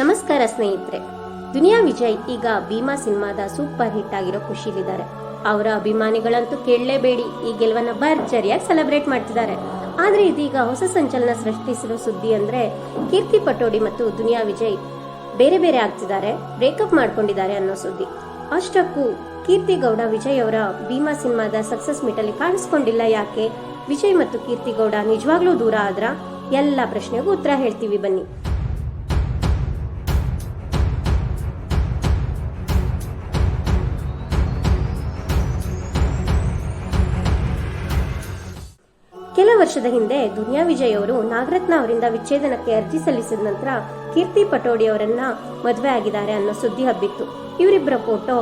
ನಮಸ್ಕಾರ ಸ್ನೇಹಿತರೆ. ದುನಿಯಾ ವಿಜಯ್ ಈಗ ಭೀಮಾ ಸಿನಿಮಾದ ಸೂಪರ್ ಹಿಟ್ ಆಗಿರೋ ಖುಷಿಲಿದ್ದಾರೆ ಅವರ ಅಭಿಮಾನಿಗಳಂತೂ ಕೇಳಲೇಬೇಡಿ, ಈ ಗೆಲುವನ್ನ ಭರ್ಜರಿಯಾಗಿ ಸೆಲೆಬ್ರೇಟ್ ಮಾಡ್ತಿದ್ದಾರೆ. ಆದ್ರೆ ಇದೀಗ ಹೊಸ ಸಂಚಲನ ಸೃಷ್ಟಿಸಿರೋ ಸುದ್ದಿ ಅಂದ್ರೆ ಕೀರ್ತಿ ಪಟೋಡಿ ಮತ್ತು ದುನಿಯಾ ವಿಜಯ್ ಬೇರೆ ಬೇರೆ ಆಗ್ತಿದ್ದಾರೆ, ಬ್ರೇಕಪ್ ಮಾಡ್ಕೊಂಡಿದ್ದಾರೆ ಅನ್ನೋ ಸುದ್ದಿ. ಅಷ್ಟಕ್ಕೂ ಕೀರ್ತಿ ಗೌಡ ವಿಜಯ್ ಅವರ ಭೀಮಾ ಸಿನಿಮಾದ ಸಕ್ಸಸ್ ಮೀಟಲ್ಲಿ ಕಾಣಿಸ್ಕೊಂಡಿಲ್ಲ ಯಾಕೆ? ವಿಜಯ್ ಮತ್ತು ಕೀರ್ತಿ ಗೌಡ ನಿಜವಾಗ್ಲೂ ದೂರ ಆದ್ರ? ಎಲ್ಲ ಪ್ರಶ್ನೆಗೂ ಉತ್ತರ ಹೇಳ್ತೀವಿ ಬನ್ನಿ. ಕೆಲ ವರ್ಷದ ಹಿಂದೆ ದುನಿಯಾ ವಿಜಯ್ ಅವರು ನಾಗರತ್ನ ಅವರಿಂದ ವಿಚ್ಛೇದನಕ್ಕೆ ಅರ್ಜಿ ಸಲ್ಲಿಸಿದ ನಂತರ ಕೀರ್ತಿ ಪಟೋಡಿ ಅವರನ್ನ ಮದುವೆ ಆಗಿದ್ದಾರೆ ಅನ್ನೋ ಸುದ್ದಿ ಹಬ್ಬಿತ್ತು. ಇವರಿಬ್ಬರ ಫೋಟೋ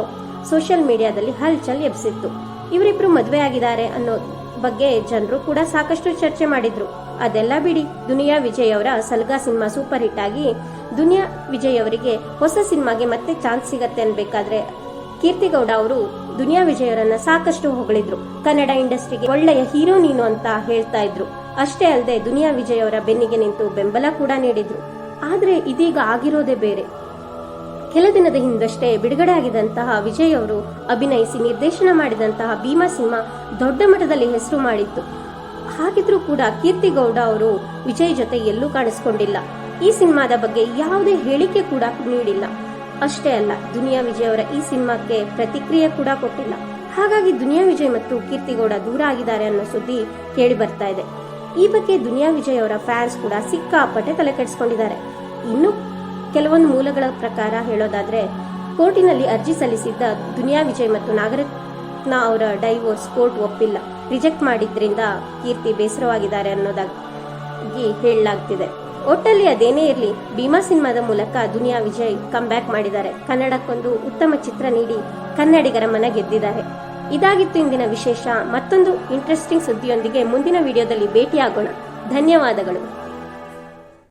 ಸೋಷಿಯಲ್ ಮೀಡಿಯಾದಲ್ಲಿ ಹಲ್ಚಲ್ ಎಬ್ಸಿತ್ತು. ಇವರಿಬ್ರು ಮದುವೆ ಆಗಿದ್ದಾರೆ ಅನ್ನೋ ಬಗ್ಗೆ ಜನರು ಕೂಡ ಸಾಕಷ್ಟು ಚರ್ಚೆ ಮಾಡಿದ್ರು. ಅದೆಲ್ಲ ಬಿಡಿ, ದುನಿಯಾ ವಿಜಯ್ ಅವರ ಸಲ್ಗಾ ಸಿನಿಮಾ ಸೂಪರ್ ಹಿಟ್ ಆಗಿ ದುನಿಯಾ ವಿಜಯ್ ಅವರಿಗೆ ಹೊಸ ಸಿನಿಮಾಗೆ ಮತ್ತೆ ಚಾನ್ಸ್ ಸಿಗತ್ತೆ ಅನ್ಬೇಕಾದ್ರೆ ಕೀರ್ತಿಗೌಡ ಅವರು ದುನಿಯಾ ವಿಜಯರನ್ನ ಸಾಕಷ್ಟು ಹೊಗಳಿದ್ರು. ಕನ್ನಡ ಇಂಡಸ್ಟ್ರಿಗೆ ಒಳ್ಳೆಯ ಹೀರೋ ನೀನು ಅಂತ ಹೇಳ್ತಾ ಇದ್ರು. ಅಷ್ಟೇ ಅಲ್ಲದೆ ದುನಿಯಾ ವಿಜಯ್ ಅವರ ಬೆನ್ನಿಗೆ ನಿಂತು ಬೆಂಬಲ ಕೂಡ ನೀಡಿದ್ರು. ಆದ್ರೆ ಇದೀಗ ಆಗಿರೋದೇ ಬೇರೆ. ಕೆಲ ದಿನದ ಹಿಂದಷ್ಟೇ ಬಿಡುಗಡೆ ಆಗಿದಂತಹ ವಿಜಯ್ ಅವರು ಅಭಿನಯಿಸಿ ನಿರ್ದೇಶನ ಮಾಡಿದಂತಹ ಭೀಮಾ ಸಿನಿಮಾ ದೊಡ್ಡ ಮಟ್ಟದಲ್ಲಿ ಹೆಸರು ಮಾಡಿತ್ತು. ಹಾಗಿದ್ರೂ ಕೂಡ ಕೀರ್ತಿಗೌಡ ಅವರು ವಿಜಯ್ ಜೊತೆ ಎಲ್ಲೂ ಕಾಣಿಸ್ಕೊಂಡಿಲ್ಲ. ಈ ಸಿನಿಮಾದ ಬಗ್ಗೆ ಯಾವುದೇ ಹೇಳಿಕೆ ಕೂಡ ನೀಡಿಲ್ಲ. ಅಷ್ಟೇ ಅಲ್ಲ, ದುನಿಯಾ ವಿಜಯ್ ಅವರ ಈ ಸಿನಿಮಾಕ್ಕೆ ಪ್ರತಿಕ್ರಿಯೆ ಕೂಡ ಕೊಟ್ಟಿಲ್ಲ. ಹಾಗಾಗಿ ದುನಿಯಾ ವಿಜಯ್ ಮತ್ತು ಕೀರ್ತಿಗೌಡ ದೂರ ಆಗಿದ್ದಾರೆ ಅನ್ನೋ ಸುದ್ದಿ ಕೇಳಿ ಬರ್ತಾ ಇದೆ. ಈ ಬಗ್ಗೆ ದುನಿಯಾ ವಿಜಯ್ ಅವರ ಫ್ಯಾನ್ಸ್ ಕೂಡ ಸಿಕ್ಕಾಪಟ್ಟೆ ತಲೆ ಕೆಡಿಸ್ಕೊಂಡಿದ್ದಾರೆ. ಇನ್ನು ಕೆಲವೊಂದು ಮೂಲಗಳ ಪ್ರಕಾರ ಹೇಳೋದಾದ್ರೆ, ಕೋರ್ಟಿನಲ್ಲಿ ಅರ್ಜಿ ಸಲ್ಲಿಸಿದ್ದ ದುನಿಯಾ ವಿಜಯ್ ಮತ್ತು ನಾಗರತ್ನ ಅವರ ಡೈವೋರ್ಸ್ ಕೋರ್ಟ್ ಒಪ್ಪಿಲ್ಲ. ರಿಜೆಕ್ಟ್ ಮಾಡಿದ್ರಿಂದ ಕೀರ್ತಿ ಬೇಸರವಾಗಿದ್ದಾರೆ ಅನ್ನೋದಾಗಿ ಹೇಳಲಾಗ್ತಿದೆ. ಒಟ್ಟಲ್ಲಿ ಅದೇನೇ ಇರಲಿ, ಭೀಮಾ ಸಿನಿಮಾದ ಮೂಲಕ ದುನಿಯಾ ವಿಜಯ್ ಕಮ್ ಬ್ಯಾಕ್ ಮಾಡಿದ್ದಾರೆ. ಕನ್ನಡಕ್ಕೊಂದು ಉತ್ತಮ ಚಿತ್ರ ನೀಡಿ ಕನ್ನಡಿಗರ ಮನ ಗೆದ್ದಿದ್ದಾರೆ. ಇದಾಗಿತ್ತು ಇಂದಿನ ವಿಶೇಷ. ಮತ್ತೊಂದು ಇಂಟ್ರೆಸ್ಟಿಂಗ್ ಸುದ್ದಿಯೊಂದಿಗೆ ಮುಂದಿನ ವಿಡಿಯೋದಲ್ಲಿ ಭೇಟಿಯಾಗೋಣ. ಧನ್ಯವಾದಗಳು.